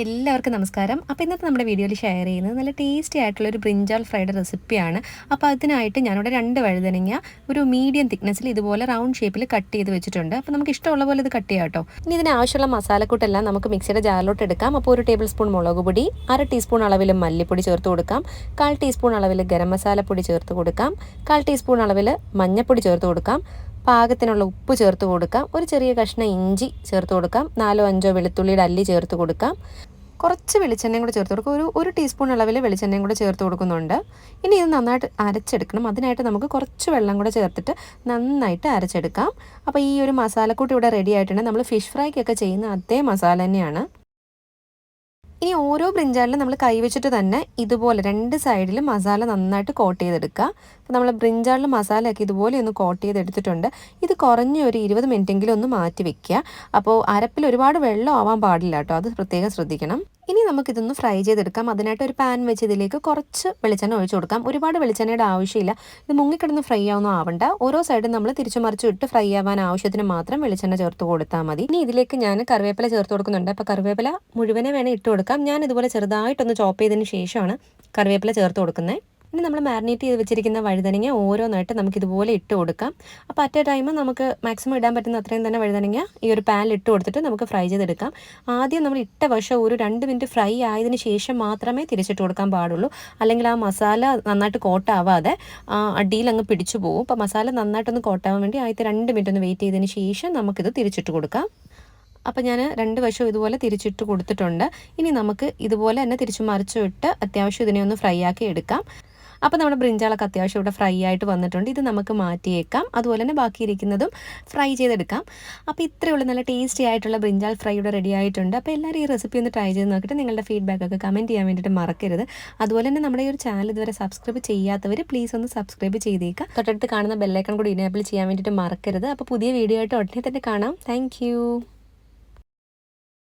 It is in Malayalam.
എല്ലാവർക്കും നമസ്കാരം. അപ്പോൾ ഇന്നത്തെ നമ്മുടെ വീഡിയോയിൽ ഷെയർ ചെയ്യുന്നത് നല്ല ടേസ്റ്റി ആയിട്ടുള്ള ഒരു ബ്രിഞ്ചാൾ ഫ്രൈഡ് റെസിപ്പിയാണ് അപ്പോൾ അതിനായിട്ട് ഞാനിവിടെ രണ്ട് വഴുതനങ്ങ ഒരു മീഡിയം തിക്നെസ്സിൽ ഇതുപോലെ റൗണ്ട് ഷേപ്പിൽ കട്ട് ചെയ്ത് വെച്ചിട്ടുണ്ട്. അപ്പോൾ നമുക്ക് ഇഷ്ടമുള്ള പോലെ ഇത് കട്ട് ചെയ്യാം കേട്ടോ. ഇനി ഇതിന് ആവശ്യമുള്ള മസാലക്കൂട്ടെല്ലാം നമുക്ക് മിക്സിയുടെ ജാറിലോട്ട് എടുക്കാം. അപ്പോൾ ഒരു ടേബിൾ സ്പൂൺ മുളക് പൊടി അര ടീസ്പൂൺ അളവിൽ മല്ലിപ്പൊടി ചേർത്ത് കൊടുക്കാം. കാൽ ടീസ്പൂൺ അളവിൽ ഗരം മസാലപ്പൊടി ചേർത്ത് കൊടുക്കാം. കാൽ ടീസ്പൂൺ അളവിൽ മഞ്ഞൾപ്പൊടി ചേർത്ത് കൊടുക്കാം. പാകത്തിനുള്ള ഉപ്പ് ചേർത്ത് കൊടുക്കാം. ഒരു ചെറിയ കഷ്ണം ഇഞ്ചി ചേർത്ത് കൊടുക്കാം. നാലോ അഞ്ചോ വെളുത്തുള്ളിയുടെ അല്ലി ചേർത്ത് കൊടുക്കാം. കുറച്ച് വെളിച്ചെണ്ണയും കൂടെ ചേർത്ത് കൊടുക്കും. ഒരു ഒരു ടീസ്പൂൺ അളവിൽ വെളിച്ചെണ്ണയും കൂടെ ചേർത്ത് കൊടുക്കുന്നുണ്ട്. ഇനി ഇത് നന്നായിട്ട് അരച്ചെടുക്കണം. അതിനായിട്ട് നമുക്ക് കുറച്ച് വെള്ളം കൂടെ ചേർത്തിട്ട് നന്നായിട്ട് അരച്ചെടുക്കാം. അപ്പോൾ ഈ ഒരു മസാലക്കൂട്ട് ഇവിടെ റെഡി ആയിട്ടുണ്ട്. നമ്മൾ ഫിഷ് ഫ്രൈക്കൊക്കെ ചെയ്യുന്ന അതേ മസാല തന്നെയാണ്. ഇനി ഓരോ ബ്രിഞ്ചാലിലും നമ്മൾ കൈവച്ചിട്ട് തന്നെ ഇതുപോലെ രണ്ട് സൈഡിലും മസാല നന്നായിട്ട് കോട്ട് ചെയ്തെടുക്കുക. അപ്പോൾ നമ്മൾ ബ്രിഞ്ചാളിൽ മസാലയൊക്കെ ഇതുപോലെ ഒന്ന് കോട്ട് ചെയ്തെടുത്തിട്ടുണ്ട്. ഇത് കുറഞ്ഞ ഒരു ഇരുപത് മിനിറ്റെങ്കിലും ഒന്ന് മാറ്റി വെക്കുക. അപ്പോൾ അരപ്പിൽ ഒരുപാട് വെള്ളം ആവാൻ പാടില്ല കേട്ടോ. അത് പ്രത്യേകം ശ്രദ്ധിക്കണം. ഇനി നമുക്കിതൊന്ന് ഫ്രൈ ചെയ്തെടുക്കാം. അതിനായിട്ട് ഒരു പാൻ വെച്ച് ഇതിലേക്ക് കുറച്ച് വെളിച്ചെണ്ണ ഒഴിച്ചു കൊടുക്കാം. ഒരുപാട് വെളിച്ചെണ്ണയുടെ ആവശ്യമില്ല. ഇത് മുങ്ങിക്കിടന്ന് ഫ്രൈ ആവുന്ന ആവണ്ട. ഓരോ സൈഡും നമ്മൾ തിരിച്ചു മറിച്ചു ഇട്ട് ഫ്രൈ ആവാൻ ആവശ്യത്തിന് മാത്രം വെളിച്ചെണ്ണ ചേർത്ത് കൊടുത്താൽ മതി. ഇനി ഇതിലേക്ക് ഞാൻ കറിവേപ്പില ചേർത്ത് കൊടുക്കുന്നുണ്ട്. അപ്പോൾ കറിവേപ്പില മുഴുവനെ വേണേൽ ഇട്ട് കൊടുക്കാം. ഞാൻ ഇതുപോലെ ചെറുതായിട്ടൊന്ന് ചോപ്പ് ചെയ്തതിന് ശേഷമാണ് കറിവേപ്പില ചേർത്ത് കൊടുക്കുന്നത്. ഇനി നമ്മൾ മാരിനേറ്റ് ചെയ്ത് വെച്ചിരിക്കുന്ന വഴുതനങ്ങ ഓരോന്നായിട്ട് നമുക്ക് ഇതുപോലെ ഇട്ട് കൊടുക്കാം. അപ്പോൾ അറ്റ് ടൈം നമുക്ക് മാക്സിമം ഇടാൻ പറ്റുന്ന അത്രയും തന്നെ വഴുതനങ്ങ ഈ ഒരു പാനിൽ ഇട്ട് കൊടുത്തിട്ട് നമുക്ക് ഫ്രൈ ചെയ്തെടുക്കാം. ആദ്യം നമ്മൾ ഇട്ട വശം ഒരു രണ്ട് മിനിറ്റ് ഫ്രൈ ആയതിനു ശേഷം മാത്രമേ തിരിച്ചിട്ട് കൊടുക്കാൻ പാടുള്ളൂ. അല്ലെങ്കിൽ ആ മസാല നന്നായിട്ട് കോട്ടാവാതെ അടിയിൽ അങ്ങ് പിടിച്ചു പോകും അപ്പോൾ മസാല നന്നായിട്ടൊന്ന് കോട്ടാവാൻ വേണ്ടി ആദ്യത്തെ രണ്ട് മിനിറ്റ് ഒന്ന് വെയിറ്റ് ചെയ്തതിന് ശേഷം നമുക്കിത് തിരിച്ചിട്ട് കൊടുക്കാം. അപ്പോൾ ഞാൻ രണ്ട് വശവും ഇതുപോലെ തിരിച്ചിട്ട് കൊടുത്തിട്ടുണ്ട്. ഇനി നമുക്ക് ഇതുപോലെ തന്നെ തിരിച്ചു മറിച്ചു ഇട്ട് അത്യാവശ്യം ഇതിനെ ഒന്ന് ഫ്രൈ ആക്കി എടുക്കാം. അപ്പോൾ നമ്മുടെ ബ്രിഞ്ചാളൊക്കെ അത്യാവശ്യം ഇവിടെ ഫ്രൈ ആയിട്ട് വന്നിട്ടുണ്ട്. ഇത് നമുക്ക് മാറ്റിയേക്കാം. അതുപോലെ തന്നെ ബാക്കിയിരിക്കുന്നതും ഫ്രൈ ചെയ്തെടുക്കാം. അപ്പോൾ ഇത്രയുള്ള നല്ല ടേസ്റ്റി ആയിട്ടുള്ള ബ്രിഞ്ചാൾ ഫ്രൈ ഇവിടെ റെഡി ആയിട്ടുണ്ട്. അപ്പോൾ എല്ലാവരും ഈ റെസിപ്പി ഒന്ന് ട്രൈ ചെയ്ത് നോക്കിയിട്ട് നിങ്ങളുടെ ഫീഡ്ബാക്ക് ഒക്കെ കമന്റ് ചെയ്യാൻ വേണ്ടിയിട്ട് മറക്കരുത്. അതുപോലെ തന്നെ നമ്മുടെ ഈ ഒരു ചാനൽ ഇതുവരെ സബ്സ്ക്രൈബ് ചെയ്യാത്തവർ പ്ലീസ് ഒന്ന് സബ്സ്ക്രൈബ് ചെയ്തേക്കുക തൊട്ടടുത്ത് കാണുന്ന ബെല്ലൈക്കൺ കൂടി ഇനേബിൾ ചെയ്യാൻ വേണ്ടിയിട്ട് മറക്കരുത്. അപ്പോൾ പുതിയ വീഡിയോ ആയിട്ട് ഉടനെ തന്നെ കാണാം. താങ്ക്